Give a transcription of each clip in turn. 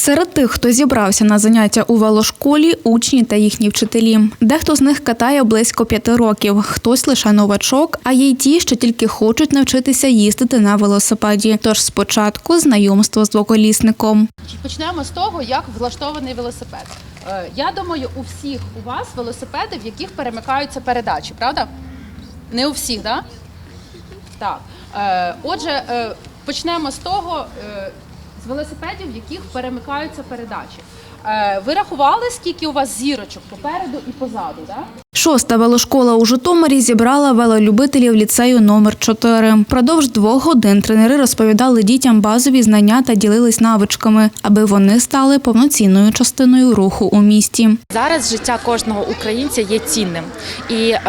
Серед тих, хто зібрався на заняття у велошколі, учні та їхні вчителі. Дехто з них катає близько п'яти років, хтось лише новачок, а є й ті, що тільки хочуть навчитися їздити на велосипеді. Тож спочатку знайомство з двоколісником. Почнемо з того, як влаштований велосипед. Е, Я думаю, у всіх у вас велосипеди, в яких перемикаються передачі, правда? Не у всіх, да? так? Е, Отже, е, почнемо з того, з велосипедів, в яких перемикаються передачі. Е, Ви рахували, скільки у вас зірочок попереду і позаду, да? Шоста велошкола у Житомирі зібрала велолюбителів ліцею номер 4 Продовж двох годин тренери розповідали дітям базові знання та ділились навичками, аби вони стали повноцінною частиною руху у місті. Зараз життя кожного українця є цінним, і е,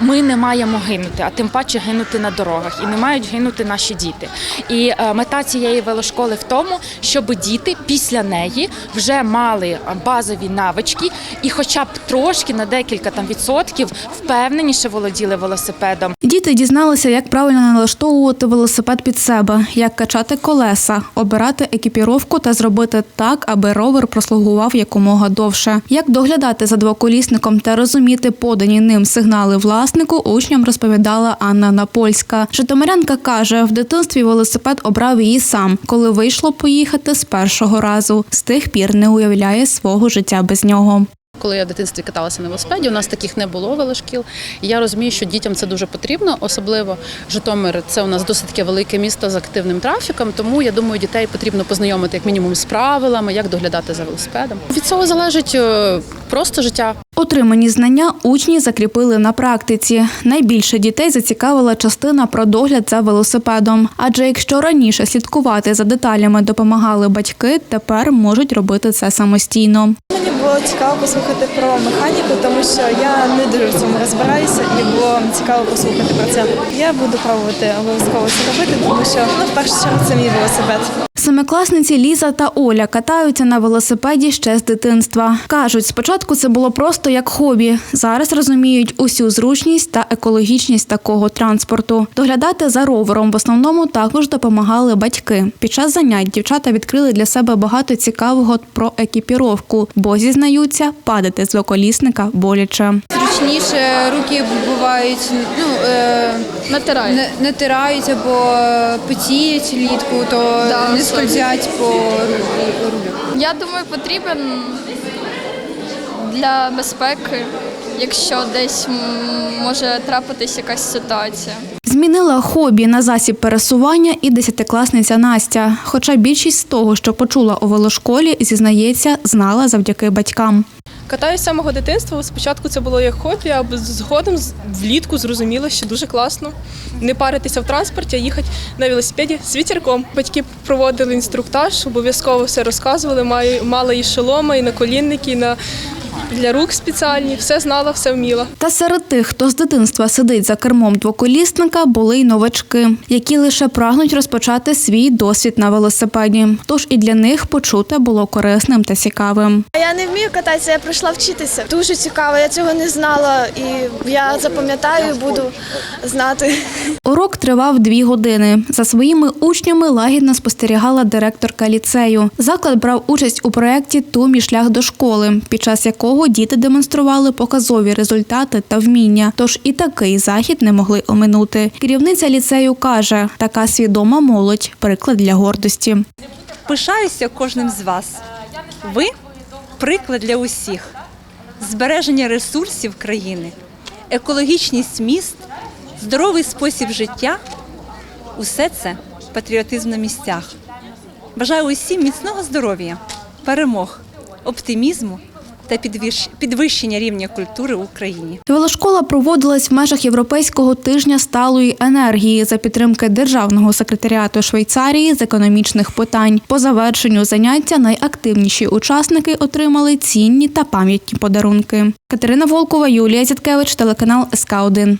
ми не маємо гинути, а тим паче гинути на дорогах, і не мають гинути наші діти. І е, мета цієї велошколи в тому, щоб діти після неї вже мали базові навички, і, хоча б трошки на декілька там відсотків, впевненіше володіли велосипедом. Діти дізналися, як правильно налаштовувати велосипед під себе, як качати колеса, обирати екіпіровку та зробити так, аби ровер прослугував якомога довше. Як доглядати за двоколісником та розуміти подані ним сигнали власнику, учням розповідала Анна Напольська. Житомирянка каже, в дитинстві велосипед обрав її сам, коли вийшло поїхати з першого разу. З тих пір не уявляє свого життя без нього. Коли я в дитинстві каталася на велосипеді, у нас таких не було велошкіл. І я розумію, що дітям це дуже потрібно, особливо Житомир це у нас досить таке велике місто з активним трафіком. Тому я думаю, дітей потрібно познайомити як мінімум з правилами, як доглядати за велосипедом. Від цього залежить е, просто життя. Отримані знання учні закріпили на практиці. Найбільше дітей зацікавила частина про догляд за велосипедом. Адже якщо раніше слідкувати за деталями допомагали батьки, тепер можуть робити це самостійно. Мені було цікаво послухати про механіку, тому що я не дуже в цьому розбираюся і було цікаво послухати про це. Я буду пробувати обов'язково це робити, тому що ну, в першу чергу це мій велосипед. Семикласниці Ліза та Оля катаються на велосипеді ще з дитинства. Кажуть, спочатку це було просто як хобі. Зараз розуміють усю зручність та екологічність такого транспорту. Доглядати за ровером в основному також допомагали батьки. Під час занять дівчата відкрили для себе багато цікавого про екіпіровку, бо зізнаються, падати з двоколісника боляче. зручніше, руки бувають ну, е, Натирають. не, натирають або потіють влітку, то Да, не. Скользять по рулю. Я думаю, потрібен для безпеки, якщо десь може трапитись якась ситуація. Змінила хобі на засіб пересування і десятикласниця Настя. Хоча більшість з того, що почула у велошколі, зізнається, знала завдяки батькам. Катаюся з самого дитинства. Спочатку це було як хобі, а згодом влітку зрозуміло, що дуже класно не паритися в транспорті, а їхати на велосипеді з вітерком. Батьки проводили інструктаж, обов'язково все розказували. Мала і шоломи, і наколінники, і на для рук спеціальні. Все знала, все вміла. Та серед тих, хто з дитинства сидить за кермом двоколісника, були й новачки, які лише прагнуть розпочати свій досвід на велосипеді. Тож і для них почуте було корисним та цікавим. Я не вмію кататися, я прийшла вчитися. Дуже цікаво, я цього не знала, і я запам'ятаю, і буду знати. Урок тривав дві години. За своїми учнями лагідно спостерігала директорка ліцею. Заклад брав участь у проєкті Ту мій шлях до школи, під час якого діти демонстрували показові результати та вміння. Тож і такий захід не могли оминути. Керівниця ліцею каже: така свідома молодь приклад для гордості. Пишаюся кожним з вас. Ви приклад для усіх. Збереження ресурсів країни, екологічність міст, здоровий спосіб життя усе це патріотизм на місцях. Бажаю усім міцного здоров'я, перемог, оптимізму та підвищ- підвищення рівня культури в Україні. Велошкола проводилась в межах Європейського тижня сталої енергії за підтримки Державного секретаріату Швейцарії з економічних питань. По завершенню заняття найактивніші учасники отримали цінні та пам'ятні подарунки. Катерина Волкова, Юлія Зіткевич, телеканал СК 1